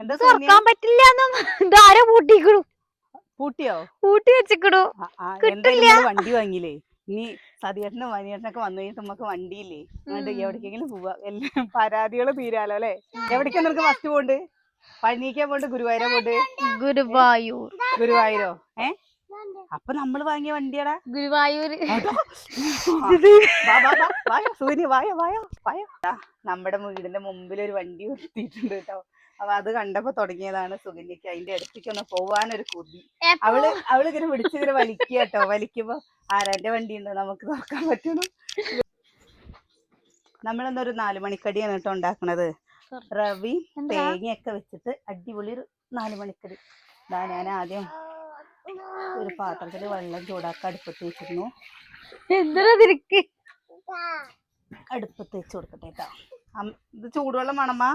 എന്താ? തുറക്കാൻ പറ്റില്ല ഇതാരോ പൂട്ടിക്കണു പൂട്ടിയോ? പൂട്ടി വെച്ചിക്കണു. കിട്ടില്ല. വണ്ടി വാങ്ങിയില്ലേ? ഇനി സതിയേട്ടനും മനിയേട്ടനൊക്കെ വന്നു കഴിഞ്ഞാൽ നമുക്ക് വണ്ടിയില്ലേ? ഉം. എവിടേക്കെങ്കിലും പോവാ. എല്ലാം പരാതികൾ തീരാലോ അല്ലെ? എവിടേക്കാ നിനക്ക് ഫസ്റ്റ് പോണ്ട്? പഴനിക്കാൻ പോണ്ട് ഗുരുവായൂരാ പോണ്ട്? ഗുരുവായൂർ. ഗുരുവായൂരോ? ഏ? അപ്പൊ നമ്മൾ വാങ്ങിയ വണ്ടിയാടാ? വായോ, സൂര്യ വായോ വായോ വായോ. നമ്മുടെ വീടിന്റെ മുമ്പിൽ ഒരു വണ്ടി നിർത്തിയിട്ടുണ്ട് കേട്ടോ. അപ്പൊ അത് കണ്ടപ്പോ തുടങ്ങിയതാണ് സുകന്യക്ക് അതിന്റെ അടുത്തേക്ക് ഒന്ന് പോവാനൊരു കൊതി. അവൾ അവൾ ഇങ്ങനെ പിടിച്ചിങ്ങനെ വലിക്കുക കേട്ടോ വലിക്കുമ്പോ ആരാന്റെ വണ്ടി ഉണ്ടോ നമുക്ക് നോക്കാൻ പറ്റണം നമ്മളെന്നൊരു നാല് മണിക്കടിയാണ് കേട്ടോ ഉണ്ടാക്കണത്. റവി? തേങ്ങയൊക്കെ വെച്ചിട്ട് അടിപൊളി ഒരു നാല് മണിക്കടി. ഇതാ ഞാൻ ആദ്യം ഒരു പാത്രത്തിൽ വെള്ളം ചൂടാക്കാൻ അടുപ്പത്ത് വെച്ചിരുന്നു. അടുപ്പത്ത് വെച്ച് കൊടുക്കട്ടെ കേട്ടോ ഇത് ചൂടുവെള്ളം വേണമ്മാ?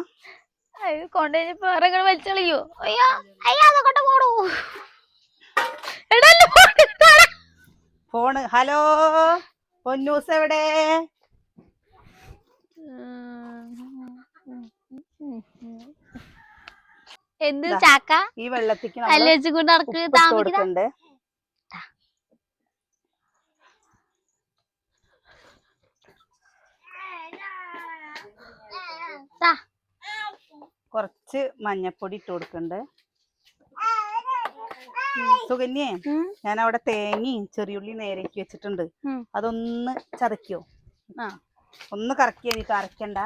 കൊണ്ടുകഴിഞ്ഞപ്പോ വലിച്ചളിയോ അയ്യോ പോടൂ. ഫോണ് ഹലോ പൊന്നൂസ് എവിടെ? എന്ത് ചാക്ക? ഈ വെള്ളത്തിക്ക് നടക്കുന്നുണ്ട് കൊണ്ട് കുറച്ച് മഞ്ഞപ്പൊടി ഇട്ട് കൊടുക്കണ്ട്. സുകന്യേ ഞാൻ അവിടെ തേങ്ങയും ചെറിയുള്ളി നേരേക്ക് വെച്ചിട്ടുണ്ട്. അതൊന്ന് ചതക്കിയോ. ഒന്ന് കറക്കി എനിക്ക് അരക്കണ്ട.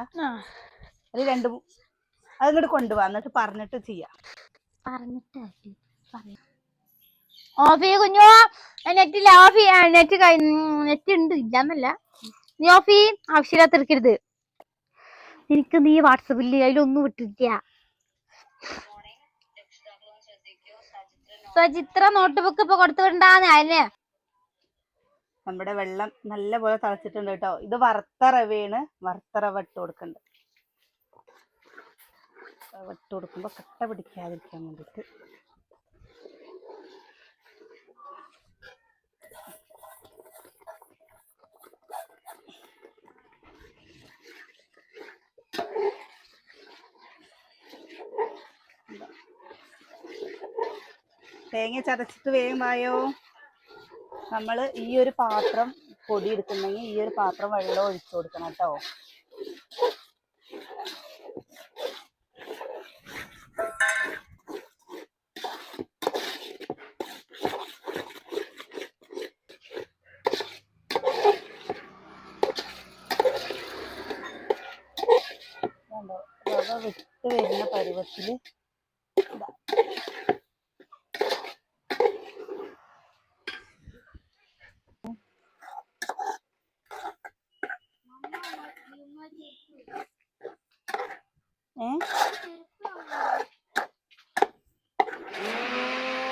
അത് രണ്ട് അതിങ്ങോട്ട് കൊണ്ടുപോവാ എന്നിട്ട് പറഞ്ഞിട്ട് ചെയ്യാം. ഓഫ് ചെയ്യ കുഞ്ഞോ. നെറ്റില്ല ഓഫ് ചെയ്യ. നെറ്റ് നെറ്റ് ഉണ്ട് ഇല്ലാന്നല്ല. നീ ഓഫ് ചെയ്യ. ആവശ്യമില്ലാത്ത എടുക്കരുത് നിനക്ക് നീ വാട്സപ്പിൽ അതിലൊന്നും വിട്ടില്ല സചിത്ര നോട്ട്ബുക്ക് ഇപ്പൊ കൊടുത്തു വിടണ്ടാന്ന് നമ്മുടെ വെള്ളം നല്ല പോലെ തിളച്ചിട്ടുണ്ട് കേട്ടോ. ഇത് വറുത്ത റവയാണ്. വറുത്ത റവ കൊടുക്കണ്ട്. ഇട്ട് കൊടുക്കുമ്പോ കട്ട പിടിക്കാതിരിക്കാൻ വേണ്ടിട്ട് തേങ്ങ ചതച്ചിട്ട് വേഗം നമ്മൾ ഈ ഒരു പാത്രം പൊടി എടുക്കുന്നെങ്കിൽ ഈ ഒരു പാത്രം വെള്ളം ഒഴിച്ചു കൊടുക്കണം കേട്ടോ വിട്ട് വരുന്ന പരുവത്തിൽ ഇതാ.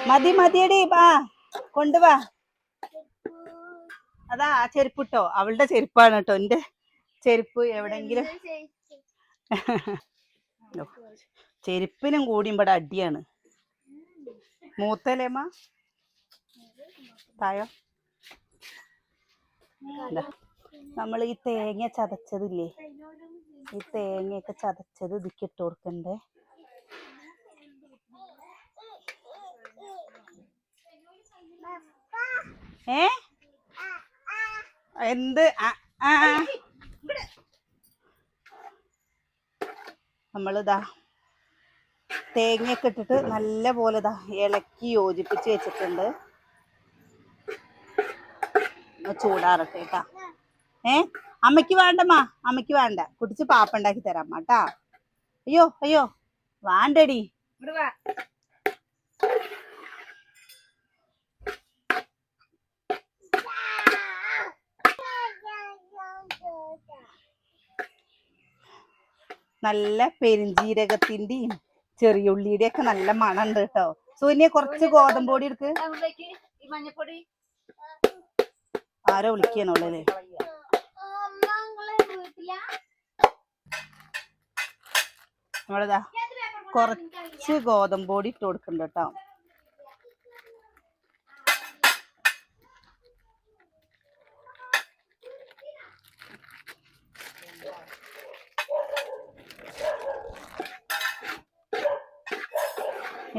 മതി മതിയടി വാ കൊണ്ടുവാ. അതാ ആ ചെരുപ്പ് കേട്ടോ അവളുടെ ചെരുപ്പാണ് കേട്ടോ എന്റെ ചെരുപ്പ് എവിടെങ്കിലും. ചെരുപ്പിനും കൂടി ഇവിടെ അടിയാണ്. മൂത്തലേമ്മ തായോ? നമ്മൾ ഈ തേങ്ങ ചതച്ചതില്ലേ? ഈ തേങ്ങയൊക്കെ ചതച്ചത് ഇതിക്ക് ഇട്ട് കൊടുക്കണ്ടേ? ഏ? എന്ത്. നമ്മളിതാ തേങ്ങയൊക്കെ ഇട്ടിട്ട് നല്ല പോലെ ഇതാ ഇളക്കി യോജിപ്പിച്ച് വെച്ചിട്ടുണ്ട്. ചൂടാറട്ടെ കേട്ടാ. ഏ? അമ്മയ്ക്ക് വേണ്ടമ്മാ അമ്മയ്ക്ക് വേണ്ട. കുടിച്ച് പാപ്പ ഉണ്ടാക്കി തരാം കേട്ടാ അയ്യോ അയ്യോ. വേണ്ടടി. നല്ല പെരിഞ്ജീരകത്തിന്റെയും ചെറിയുള്ളിയുടെ ഒക്കെ നല്ല മണം ഉണ്ട് കേട്ടോ സൂര്യ കുറച്ച് ഗോതമ്പ് പൊടി എടുക്ക്. ആരോ വിളിക്കാന്നുള്ളല്ലേ നമ്മളിതാ കുറച്ച് ഗോതമ്പ് പൊടി ഇട്ട് കൊടുക്കണ്ട കേട്ടോ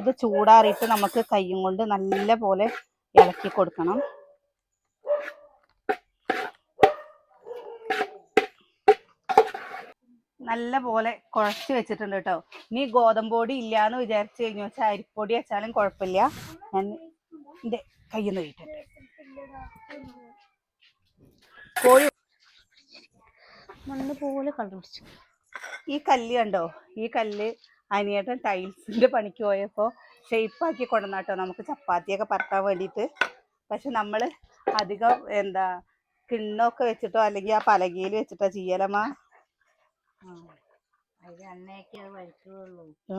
ഇത് ചൂടാറിയിട്ട് നമുക്ക് കൈയും കൊണ്ട് നല്ല പോലെ ഇളക്കി കൊടുക്കണം. നല്ല പോലെ കുഴച്ച് വെച്ചിട്ടുണ്ട് കേട്ടോ. ഇനി ഗോതമ്പ് പൊടി ഇല്ലാന്ന് വിചാരിച്ചു കഴിഞ്ഞു. വെച്ചാൽ അരിപ്പൊടി വെച്ചാലും കുഴപ്പമില്ല. ഞാൻ എന്റെ കയ്യിൽ നിന്ന് വീട്ടിട്ട് കോഴി മണ്ണ് പോലെ കളർ പിടിച്ചു ഈ കല്ല് കണ്ടോ? ഈ കല്ല് അനിയേട്ടൻ ടൈൽസിന്റെ പണിക്ക് പോയപ്പോൾ ഷെയ്പ്പാക്കി കൊണ്ടുവന്നാട്ടോ നമുക്ക് ചപ്പാത്തിയൊക്കെ പറക്കാൻ വേണ്ടിയിട്ട്. പക്ഷെ നമ്മൾ അധികം എന്താ കിണ്ണൊക്കെ വെച്ചിട്ടോ അല്ലെങ്കിൽ ആ പലകയിൽ വെച്ചിട്ടോ ചെയ്യലമ്മ.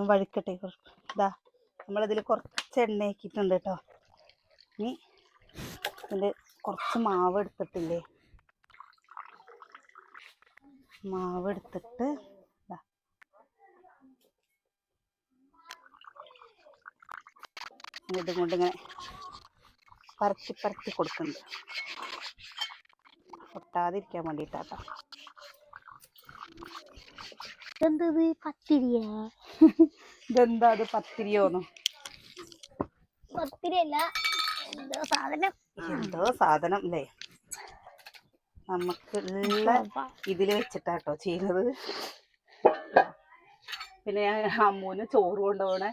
വഴുക്കട്ടെ ഇതാ നമ്മളതിൽ കുറച്ച് എണ്ണ ആക്കിയിട്ടുണ്ട് കേട്ടോ. ഇനി ഇതിന്റെ കുറച്ച് മാവ് എടുത്തിട്ടില്ലേ? മാവ് എടുത്തിട്ട് ഇതും കൊണ്ട് ഇങ്ങനെ പരത്തി പരത്തി കൊടുക്കുന്നുണ്ട്. പൊട്ടാതിരിക്കാൻ വേണ്ടിയിട്ടാട്ടോ. എന്തത് പത്തിരിയാ? ഇതെന്താ അത്? പത്തിരിയോന്നോ പത്തിരിയല്ല എന്തോ സാധനം. എന്തോ സാധനം അല്ലേ? നമുക്ക് ഉള്ള ഇതിൽ വെച്ചിട്ടാട്ടോ ചെയ്യുന്നത്. പിന്നെ ഞാൻ അമ്മൂന് ചോറ് കൊണ്ടുപോകണ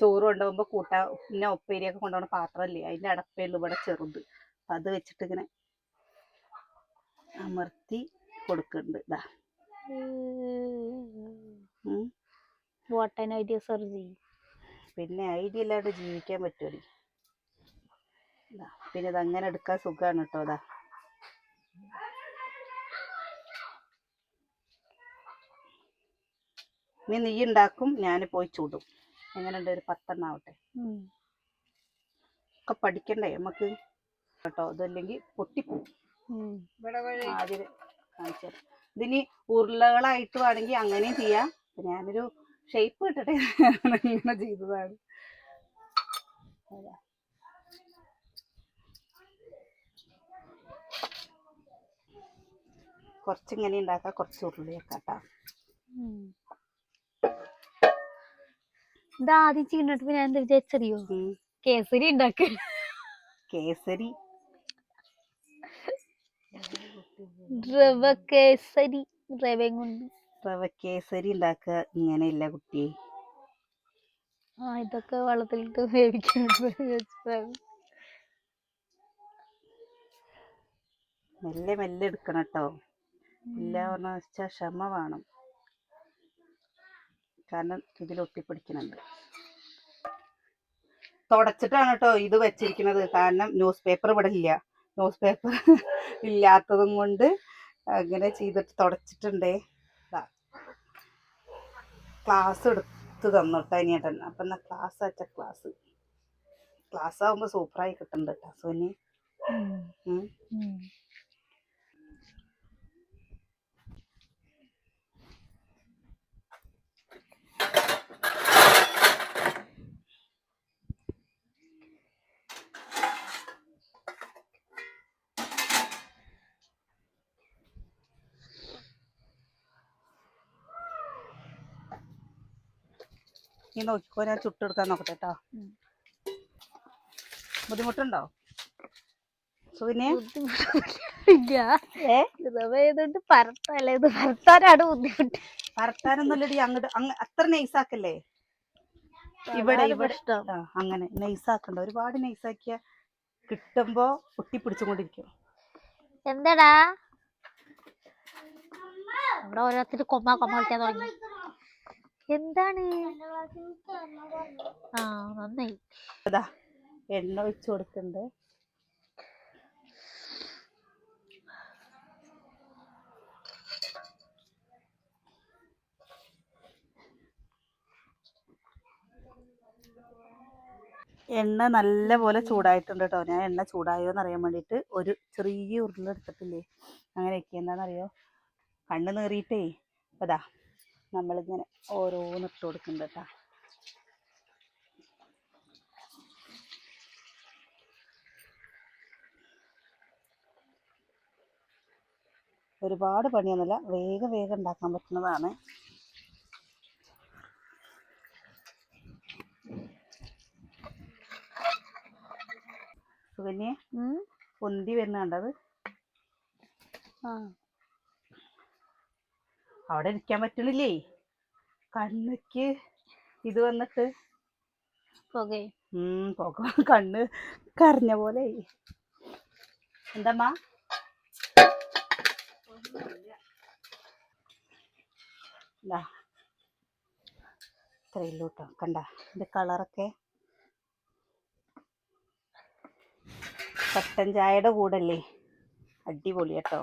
ചോറ് കൊണ്ടുപോകുമ്പോൾ കൂട്ടാ പിന്നെ ഉപ്പേരിയൊക്കെ കൊണ്ടുപോകണ പാത്രമല്ലേ അതിന്റെ അടപ്പേയുള്ളൂ ഇവിടെ ചെറുത്. അത് വെച്ചിട്ട് ഇങ്ങനെ അമർത്തി കൊടുക്കുന്നുണ്ട് ഇതാ. വാട്ട് ആൻ ഐഡിയ സർജി പിന്നെ ഐഡിയ ഇല്ലാണ്ട് ജീവിക്കാൻ പറ്റുമോ പിന്നെ ഇത് അങ്ങനെ എടുക്കാൻ സുഖമാണ് കേട്ടോ അതാ നീ നീ ഉണ്ടാക്കും ഞാൻ പോയി ചൂടും. എങ്ങനെയുണ്ട് ഒരു പത്തെണ്ണം ആവട്ടെ. ഒക്കെ പഠിക്കണ്ടേ നമുക്ക് കേട്ടോ ഇതല്ലെങ്കിൽ പൊട്ടിപ്പോവും. ആദ്യം കാണിച്ചു. ഇതിനി ഉരുളകളായിട്ട് വേണമെങ്കിൽ അങ്ങനെയും ചെയ്യാം. അപ്പൊ ഞാനൊരു ഷേപ്പ് ഇട്ടിട്ട് ഇങ്ങനെ ചെയ്തതാണ്. കുറച്ചിങ്ങനെ ഉണ്ടാക്കാം കുറച്ച് ഉരുളിയൊക്കെ വെക്കാട്ടാ ഇതാദ്യം ചെയ്യുന്നിട്ട് ഞാൻ എന്താ വിചാരിച്ചറിയോ. കേസരി ഉണ്ടാക്കി. കേസരി. റവ കേസരി റവയും കൊണ്ട് റവ കേസരി ഉണ്ടാക്കുക ഇങ്ങനെയില്ല കുട്ടി ആ ഇതൊക്കെ വെള്ളത്തിലിട്ട് വേവിക്കണം മെല്ലെ മെല്ലെ എടുക്കണം കേട്ടോ ഇല്ല പറഞ്ഞ വെച്ചാൽ ക്ഷമ വേണം. കാരണം ഇതിൽ ഒട്ടിപ്പിടിക്കുന്നുണ്ട്. തുടച്ചിട്ടാണ് കേട്ടോ ഇത് വെച്ചിരിക്കുന്നത്. കാരണം ന്യൂസ് പേപ്പർ ഇവിടെ ഇല്ല. ന്യൂസ് പേപ്പർ ഇല്ലാത്തതും കൊണ്ട് അങ്ങനെ ചെയ്തിട്ട് തുടച്ചിട്ടുണ്ടേ. ക്ലാസ് എടുത്ത് തന്നോട്ടെ ഇനി ഏട്ടൻ അപ്പം എന്നാ ക്ലാസ് അച്ഛ ക്ലാസ്. ക്ലാസ് ആവുമ്പോ സൂപ്പറായി കിട്ടുന്നുണ്ട് കേട്ടോ സോനി. നീ നോക്കിക്കോ ഞാൻ ചുട്ടെടുക്കാൻ നോക്കട്ടെ കേട്ടോ. ബുദ്ധിമുട്ടുണ്ടോ? സുവിനെ ഇല്ല ഏ? റവ ആയതുകൊണ്ട് പരത്തല്ലേ ഇത് പരത്താനാണ് ബുദ്ധിമുട്ട്. പരത്താനൊന്നുമല്ലടി അങ്ങോട്ട് അങ്ങ് അത്ര നൈസാക്കല്ലേ? ഇവിടെ അങ്ങനെ. നൈസാക്കണ്ട. ഒരുപാട് നൈസാക്കിയ കിട്ടുമ്പോ കുട്ടി ഒട്ടിപ്പിടിച്ചുകൊണ്ടിരിക്കും എന്താടാ? ഓരോരുത്തർ കൊമ്മ കൊമ്മ വിളിക്കാൻ തുടങ്ങി. എന്താണ്? ആ നന്നായി. അതാ എണ്ണ ഒഴിച്ചു കൊടുക്കുന്നുണ്ട് എണ്ണ നല്ല പോലെ ചൂടായിട്ടുണ്ട് കേട്ടോ. ഞാൻ എണ്ണ ചൂടായോ എന്ന് അറിയാൻ വേണ്ടിയിട്ട് ഒരു ചെറിയ ഉരുളെടുത്തിട്ടില്ലേ അങ്ങനെയൊക്കെ എന്താണെന്നറിയോ? കണ്ണ് നേറിയിട്ടേ. അതാ നമ്മളിങ്ങനെ ഓരോന്ന് ഇട്ട് കൊടുക്കുന്നുണ്ട് കേട്ടോ ഒരുപാട് പണിയൊന്നുമില്ല. വേഗം വേഗം ഉണ്ടാക്കാൻ പറ്റുന്നതാണ്. സുകന്യെ പൊന്തി വരുന്ന കണ്ടത് ആ. അവിടെ ഇരിക്കാൻ പറ്റണില്ലേ? കണ്ണുക്ക് ഇത് വന്നിട്ട്. പുക കണ്ണ് കരഞ്ഞ പോലെ എന്തമ്മാ? ഇതാ ഇത്രയുള്ളൂ കേട്ടോ കണ്ട ഇത് കളറൊക്കെ. കട്ടൻ ചായയുടെ കൂടല്ലേ? അടിപൊളി കേട്ടോ.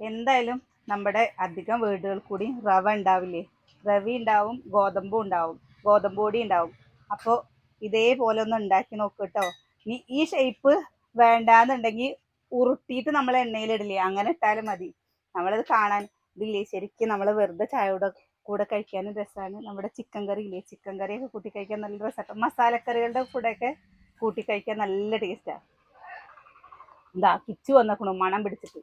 എന്തായാലും നമ്മുടെ അധികം വീടുകൾ കൂടി റവ ഉണ്ടാവില്ലേ? റവി ഉണ്ടാവും ഗോതമ്പും ഉണ്ടാവും ഗോതമ്പ് പൊടി ഉണ്ടാവും. അപ്പോൾ ഇതേപോലെ ഒന്ന് ഉണ്ടാക്കി നോക്ക് കേട്ടോ ഇനി ഈ ഷേപ്പ് വേണ്ടാന്നുണ്ടെങ്കിൽ ഉരുട്ടിയിട്ട് നമ്മൾ എണ്ണയിലിടില്ലേ? അങ്ങനെ ഇട്ടാലും മതി. നമ്മളത് കാണാൻ ഇതില്ലേ ശരിക്കും നമ്മൾ വെറുതെ ചായയുടെ കൂടെ കഴിക്കാനും രസമാണ് നമ്മുടെ ചിക്കൻ കറി ഇല്ലേ? ചിക്കൻ കറിയൊക്കെ കൂട്ടി കഴിക്കാൻ നല്ല രസമാണ് മസാലക്കറികളുടെ കൂടെയൊക്കെ കൂട്ടി കഴിക്കാൻ നല്ല ടേസ്റ്റാണ് എന്താ കിച്ചു വന്നേക്കണു മണം പിടിച്ചിട്ട്.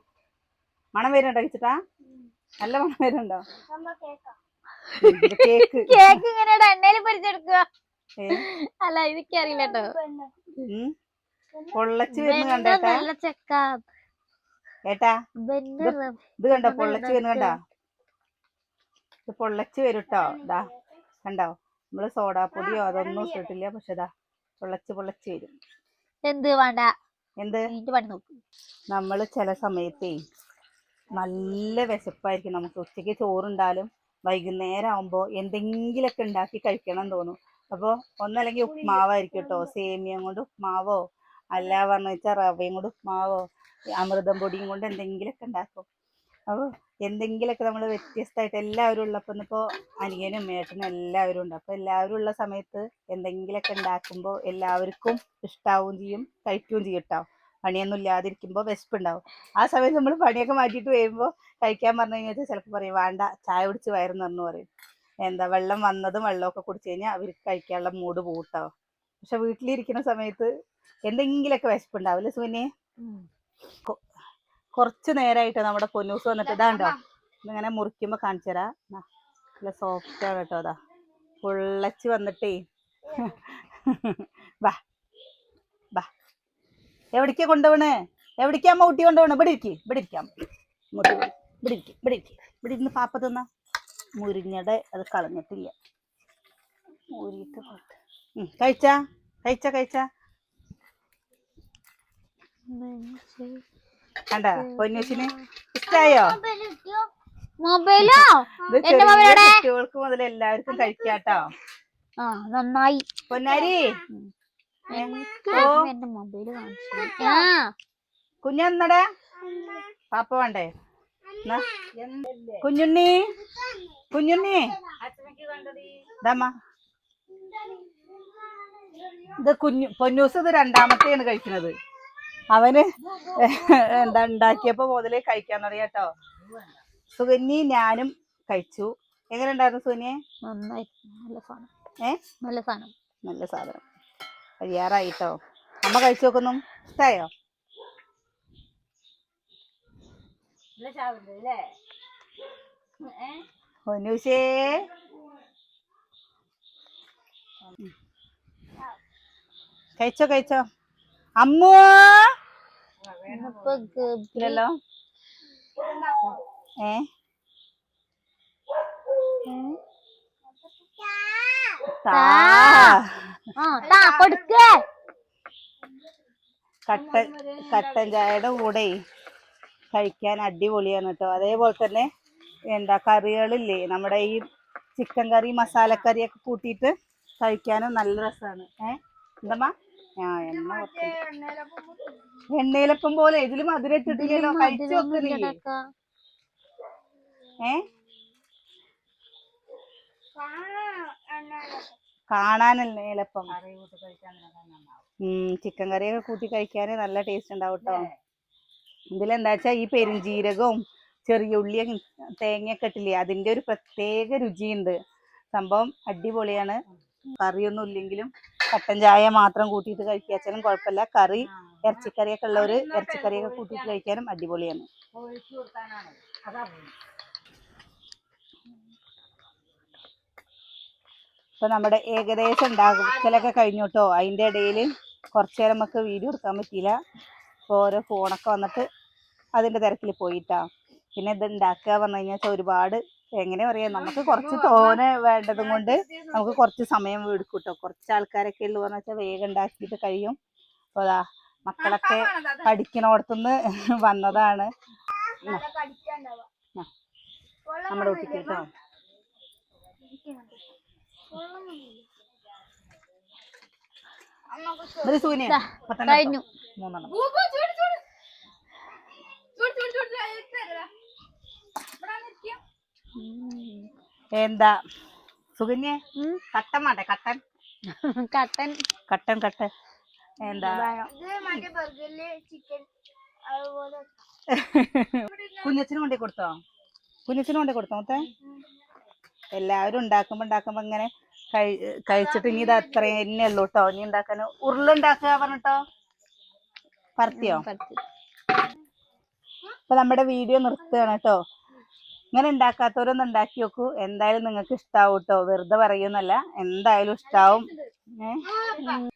മണം വരുന്നുണ്ടോ കിച്ചിട്ടാ നല്ല മണം വരുന്നുണ്ടോ? കേക്ക്. കേക്ക്. ഇങ്ങനെ എണ്ണയിൽ പൊരിച്ചെടുക്കുക അല്ല അല്ല എനിക്കറിയില്ല കേട്ടോ. പൊള്ളച്ച് വരുന്ന കണ്ടേട്ടാ ഏട്ടാ? ഇത് കണ്ടോ? പൊള്ളച്ച് വരുന്ന കണ്ടോ? ഇത് പൊള്ളച്ച് വരും കേട്ടോ ഇതാ കണ്ടോ? നമ്മൾ സോഡാപ്പൊടിയോ അതൊന്നും ഇട്ടിട്ടില്ല. പക്ഷെ ഇതാ പൊള്ളച്ച് പൊള്ളച്ച് വരും. എന്ത് വേണ്ട? എന്ത്? നമ്മൾ ചില സമയത്തേ നല്ല വിശപ്പായിരിക്കും നമുക്ക്. ഉച്ചയ്ക്ക് ചോറുണ്ടാലും വൈകുന്നേരം ആകുമ്പോൾ എന്തെങ്കിലുമൊക്കെ ഉണ്ടാക്കി കഴിക്കണം തോന്നും. അപ്പോൾ ഒന്നല്ലെങ്കിൽ ഉപ്മാവായിരിക്കും കേട്ടോ സേമിയം കൊണ്ട് ഉപ്മാവോ? അല്ല പറഞ്ഞു വെച്ചാൽ റവയും കൊണ്ട് ഉപ്മാവോ? അമൃതം പൊടിയും കൊണ്ട് എന്തെങ്കിലുമൊക്കെ ഉണ്ടാക്കും. അപ്പോൾ എന്തെങ്കിലുമൊക്കെ നമ്മൾ വ്യത്യസ്തമായിട്ട് എല്ലാവരും ഉള്ളപ്പോൾ ഇന്നിപ്പോൾ അനിയനും ഏട്ടനും എല്ലാവരും ഉണ്ട്. അപ്പോൾ എല്ലാവരും ഉള്ള സമയത്ത് എന്തെങ്കിലുമൊക്കെ ഉണ്ടാക്കുമ്പോൾ എല്ലാവർക്കും ഇഷ്ടാവുകയും ചെയ്യും കഴിക്കുകയും ചെയ്യും കേട്ടോ പണിയൊന്നും ഇല്ലാതിരിക്കുമ്പോൾ വിശപ്പുണ്ടാവും. ആ സമയത്ത് നമ്മൾ പണിയൊക്കെ മാറ്റിയിട്ട് വരുമ്പോൾ കഴിക്കാൻ പറഞ്ഞു കഴിഞ്ഞാൽ ചിലപ്പോൾ പറയും വേണ്ട ചായ കുടിച്ച് വയറ് നിറഞ്ഞു പറയും. എന്താ വെള്ളം വന്നതും വെള്ളമൊക്കെ കുടിച്ച് കഴിഞ്ഞാൽ അവർക്ക് കഴിക്കാനുള്ള മൂഡ് പൂട്ടാവും പക്ഷെ വീട്ടിലിരിക്കുന്ന സമയത്ത് എന്തെങ്കിലുമൊക്കെ വിശപ്പുണ്ടാവില്ലേ സുവിനെ കുറച്ച് നേരമായിട്ട് നമ്മുടെ പൊന്നൂസ് വന്നിട്ട് ഇതാണ്ടോ ഇങ്ങനെ മുറിക്കുമ്പോൾ കാണിച്ചു തരാം. നല്ല സോഫ്റ്റ് ആണ് കേട്ടോ. അതാ പൊള്ളച്ച് വന്നിട്ടേ. വാ വാ. എവിടേക്കാ കൊണ്ടുപോണേ? എവിടേക്കാ അമ്മ ഊട്ടി കൊണ്ടുപോണേ? ഇവിടെ ഇരിക്കി ഇവിടെ ഇരിക്കാം ഇങ്ങോട്ട് ഇവിടെ ഇരിക്കും ഇവിടെ ഇരിക്കി. ഇവിടെ ഇരുന്ന് പാപ്പ തിന്ന. മുരിഞ്ഞടെ അത് കളഞ്ഞിട്ടില്ല. മുരിട്ട് കഴിച്ച കഴിച്ച കഴിച്ചാ? കഴിച്ചാ കഴിച്ചാ? കണ്ട? പൊന്നൂസിന് ഇഷ്ടായോ? മൊബൈലോ? എന്റെ? കുട്ടികൾക്ക് മുതൽ എല്ലാവർക്കും കഴിക്കാട്ടോ. ആ നന്നായി. പൊന്നാരി. എന്റെ മൊബൈൽ കാണിച്ചു. ആ. കുഞ്ഞെന്നടാ പാപ്പ വേണ്ടേ? കുഞ്ഞുണ്ണി. കുഞ്ഞുണ്ണി. ഇത് കുഞ്ഞു പൊന്നൂസ് ഇത് രണ്ടാമത്തെയാണ് കഴിക്കുന്നത് അവന് എന്താ ഉണ്ടാക്കിയപ്പോ മുതലേ കഴിക്കാൻ അറിയാട്ടോ കേട്ടോ. സുകന്യ ഞാനും കഴിച്ചു. എങ്ങനെ ഉണ്ടായിരുന്നു സുകന്യെ? നന്നായി. നല്ല സാധനം. ഏ? നല്ല സാധനം. നല്ല സാധനം. കഴിയാറായിട്ടോ? അമ്മ കഴിച്ചു നോക്കുന്നു. ഇഷ്ടായോ? പൊന്നൂശേ കഴിച്ചോ കഴിച്ചോ. അമ്മു! ഇല്ലല്ലോ. ഏ? താ. കൊടുക്ക്. കട്ടൻ കട്ടൻ ചായയുടെ കൂടെ കഴിക്കാൻ അടിപൊളിയാണ് കേട്ടോ അതേപോലെ തന്നെ എന്താ കറികളില്ലേ നമ്മുടെ ഈ ചിക്കൻ കറി മസാലക്കറി ഒക്കെ കൂട്ടിയിട്ട് കഴിക്കാനും നല്ല രസമാണ് ഏ എന്തമ്മാ? ആ എണ്ണ എണ്ണയിലപ്പം പോലെ ഇതിൽ മധുരം ഇട്ടിട്ടില്ലല്ലോ കഴിച്ചു നോക്കുന്നില്ല ഏ? കാണാനല്ലേ എളുപ്പം. ഉം ചിക്കൻ കറിയൊക്കെ കൂട്ടി കഴിക്കാൻ നല്ല ടേസ്റ്റ് ഉണ്ടാവും കേട്ടോ ഇതിലെന്താ വെച്ചാ ഈ പെരുംജീരകവും ചെറിയ ഉള്ളിയും തേങ്ങയൊക്കെ ഇട്ടില്ലേ അതിന്റെ ഒരു പ്രത്യേക രുചിയുണ്ട്. സംഭവം അടിപൊളിയാണ്. കറിയൊന്നും ഇല്ലെങ്കിലും കട്ടൻ ചായ മാത്രം കൂട്ടിയിട്ട് കഴിക്കാച്ചാലും കുഴപ്പമില്ല. കറി ഇറച്ചിക്കറിയൊക്കെ ഉള്ളവര് ഇറച്ചിക്കറിയൊക്കെ കൂട്ടിയിട്ട് കഴിക്കാനും അടിപൊളിയാണ്. ഇപ്പൊ നമ്മുടെ ഏകദേശം ഉണ്ടാക്കലൊക്കെ കഴിഞ്ഞു കേട്ടോ. അതിന്റെ ഇടയിൽ കുറച്ച് നേരം നമുക്ക് വീഡിയോ എടുക്കാൻ പറ്റിയില്ല. അപ്പോൾ ഓരോ ഫോണൊക്കെ വന്നിട്ട് അതിന്റെ തിരക്കിൽ പോയിട്ടാ. പിന്നെ ഇത് ഉണ്ടാക്കുക പറഞ്ഞു കഴിഞ്ഞാൽ ഒരുപാട് എങ്ങനെ പറയാ നമുക്ക് കുറച്ച് തോനെ വേണ്ടതും കൊണ്ട് നമുക്ക് കുറച്ച് സമയം എടുക്കും കേട്ടോ. കുറച്ച് ആൾക്കാരൊക്കെ ഉള്ളു പറഞ്ഞു വെച്ചാൽ വേഗം ഉണ്ടാക്കിയിട്ട് കഴിയും. അപ്പോൾ അതാ മക്കളൊക്കെ പഠിക്കണോടത്തുനിന്ന് വന്നതാണ്. നമ്മുടെ കുട്ടിക്ക് കേട്ടോ. കഴിഞ്ഞു. മൂന്നെണ്ണം. എന്താ? സുകന്യ. കട്ടൻ വേണ്ടേ? കട്ടൻ? കട്ടൻ. കട്ടൻ കട്ടൻ. എന്താ? കുഞ്ഞച്ഛനും കൊണ്ടേ കൊടുത്തോ? കുഞ്ഞച്ഛനും കൊണ്ടേ കൊടുത്തോ മൊത്തം? എല്ലാവരും ഉണ്ടാക്കുമ്പോ ഉണ്ടാക്കുമ്പോ ഇങ്ങനെ കഴി- കഴിച്ചിട്ട് ഇനി ഇത് അത്രയും തന്നെ ഉള്ളൂ കേട്ടോ ഇനി ഉണ്ടാക്കാൻ ഉരുളുണ്ടാക്കുക പറഞ്ഞിട്ടോ? പറത്തിയോ അപ്പൊ നമ്മുടെ വീഡിയോ നിർത്തുകയാണ് കേട്ടോ ഇങ്ങനെ ഉണ്ടാക്കാത്തവരൊന്നും ഉണ്ടാക്കി നോക്കൂ. എന്തായാലും നിങ്ങൾക്ക് ഇഷ്ടാവും കേട്ടോ വെറുതെ പറയുന്നല്ല എന്തായാലും ഇഷ്ടാവും. ഏഹ്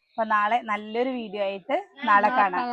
അപ്പൊ നാളെ നല്ലൊരു വീഡിയോ ആയിട്ട് നാളെ കാണാം.